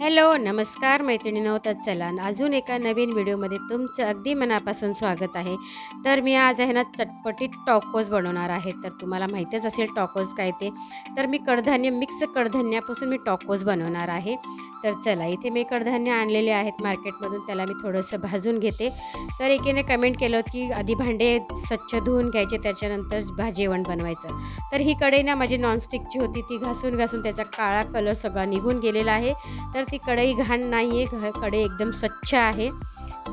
Hello नमस्कार मैत्रिणीनो तर चला अजून एका नवीन व्हिडिओमध्ये तुमचं अगदी मनापासून स्वागत आहे. तर मी आज आहे ना चटपटीत टॉकोज बनवणार आहे. तर तुम्हाला माहीतच असेल टॉकोज काय ते. तर मी कडधान्य मिक्स कडधान्यापासून मी टॉकोज बनवणार आहे. तर चला इथे मी कडधान्य आणलेले आहेत मार्केटमधून त्याला मी थोडंसं भाजून घेते. तर एकीने कमेंट केलं होतं की आधी भांडे स्वच्छ धुवून घ्यायचे त्याच्यानंतर भा जेवण बनवायचं. तर ही कढई ना माझी नॉनस्टिकची होती ती घासून घासून त्याचा काळा कलर सगळा निघून गेलेला आहे. तर ती कढई घाण नाही आहे कढई एकदम स्वच्छ आहे.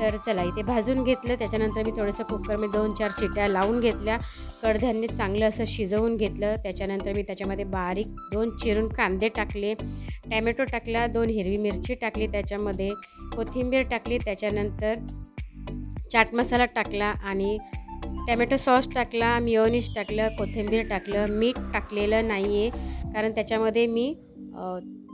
तर चला इथे भाजून घेतलं त्याच्यानंतर मी थोडंसं कुकरमध्ये दोन चार शिट्या लावून घेतल्या. कडधान्य चांगलं असं शिजवून घेतलं त्याच्यानंतर मी त्याच्यामध्ये बारीक दोन चिरून कांदे टाकले. टॅमॅटो टाकला दोन हिरवी मिरची टाकली त्याच्यामध्ये कोथिंबीर टाकली त्याच्यानंतर चाट मसाला टाकला आणि टॅमॅटो सॉस टाकला मिओनिस टाकलं कोथिंबीर टाकलं. मीठ टाकलेलं नाही आहे कारण त्याच्यामध्ये मी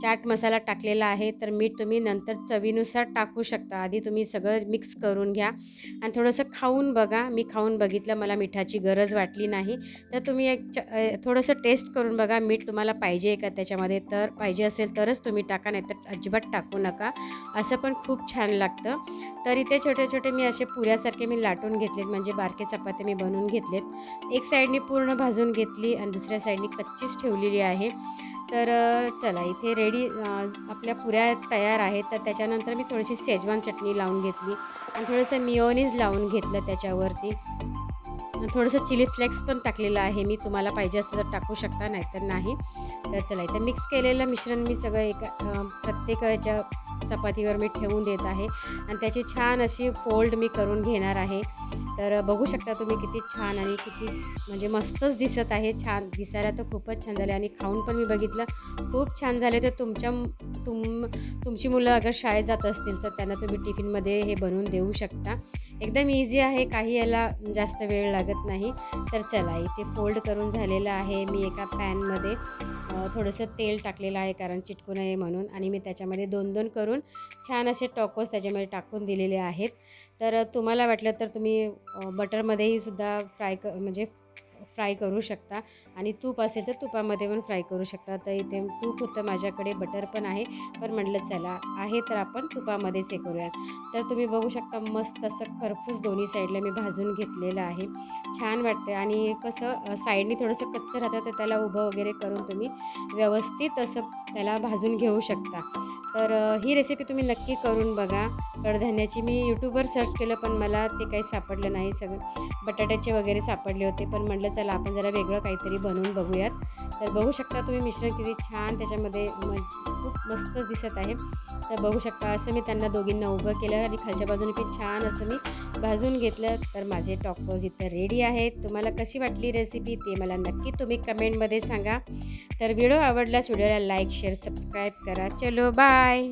चाट मसाला टाकलेला आहे तर मीठ तुम्ही नंतर चवीनुसार टाकू शकता. आधी तुम्ही सगळं मिक्स करून घ्या. आणि थोडंसं खाऊन बघा. मी खाऊन बघितलं मला मिठाची गरज वाटली नाही. तर तुम्ही एक च थोडंसं टेस्ट करून बघा. मीठ तुम्हाला पाहिजे का त्याच्यामध्ये? तर पाहिजे असेल तरच तुम्ही टाका नाही तर अजिबात टाकू नका. असं पण खूप छान लागतं. तर इथे छोटे छोटे मी असे पुऱ्यासारखे मी लाटून घेतलेत. म्हणजे बारके चपात्या मी बनवून घेतलेत. एक साईडनी पूर्ण भाजून घेतली आणि दुसऱ्या साईडनी कच्चीच ठेवलेली आहे. तर चला इथे रेडी आपल्या पुऱ्या तयार आहेत तर त्याच्यानंतर मी थोडीशी शेजवान चटणी लावून घेतली आणि थोडंसं मिओनीज लावून घेतलं त्याच्यावरती. आणि थोडंसं चिली फ्लेक्स पण टाकलेलं आहे मी तुम्हाला पाहिजे असं तर टाकू शकता नाहीतर नाही. तर चला इथं मिक्स केलेलं मिश्रण मी सगळं एका प्रत्येक याच्या चपातीवर मी ठेवून देत आहे. आणि त्याची छान अशी फोल्ड मी करून घेणार आहे. तर बघू शकता तुम्ही किती छान आणि किती म्हणजे मस्तच दिसत आहे. छान दिसायला तर खूपच छान झाले आणि खाऊन पण मी बघितलं. खूप छान झाले तर तुमच्या तुम तुमची मुलं अगर शाळेत जात असतील तर त्यांना तुम्ही टिफिनमध्ये हे बनवून देऊ शकता. एकदम इझी आहे. काही याला जास्त वेळ लागत नाही. तर चला इथे फोल्ड करून झालेलं आहे. मी एका पॅनमध्ये थोडंसं तेल टाकलेलं आहे कारण चिटकू नये म्हणून आणि मी त्याच्यामध्ये दोन दोन करून छान असे टॉकोस त्याच्यामध्ये टाकून दिलेले आहेत. तर तुम्हाला वाटलं तर तुम्ही बटरमध्येही सुद्धा फ्राय क म्हणजे फ्राय करू शकता. आणि तूप असेल तर तुपामध्ये पण फ्राय करू शकता. तर इथे तूप होतं माझ्याकडे बटर पण आहे. पण म्हटलं चला आहे तर आपण तुपामध्येच हे करूयात. तर तुम्ही बघू शकता मस्त असं खरपूस दोन्ही साईडला मी भाजून घेतलेलं आहे. छान वाटतं आणि कसं साईडने साईडनी थोडंसं कच्चं राहतं तर त्याला उभं वगैरे करून तुम्ही व्यवस्थित असं त्याला भाजून घेऊ शकता. तर ही रेसिपी तुम्ही नक्की करून बघा. कडधान्याची मी यूट्यूबवर सर्च केलं पण मला ते काही सापडलं नाही सगळं. बटाट्याचे वगैरे सापडले होते पण म्हटलं चला आपण जरा वेगळं काहीतरी बनवून बघूयात. तर बघू शकता तुम्ही मिश्रण किती छान त्याच्यामध्ये म खूप मस्त दिसत आहे. तर बघू शकता असं मी त्यांना दोघींना उभं केलं आणि खालच्या बाजूने की छान असं मी भाजून घेतलं. तर माझे टॉकोज इथं रेडी आहेत. तुम्हाला कशी वाटली रेसिपी ते मला नक्की तुम्ही कमेंटमध्ये सांगा. तर व्हिडिओ आवडल्यास व्हिडिओला लाईक शेअर सबस्क्राईब करा. चलो बाय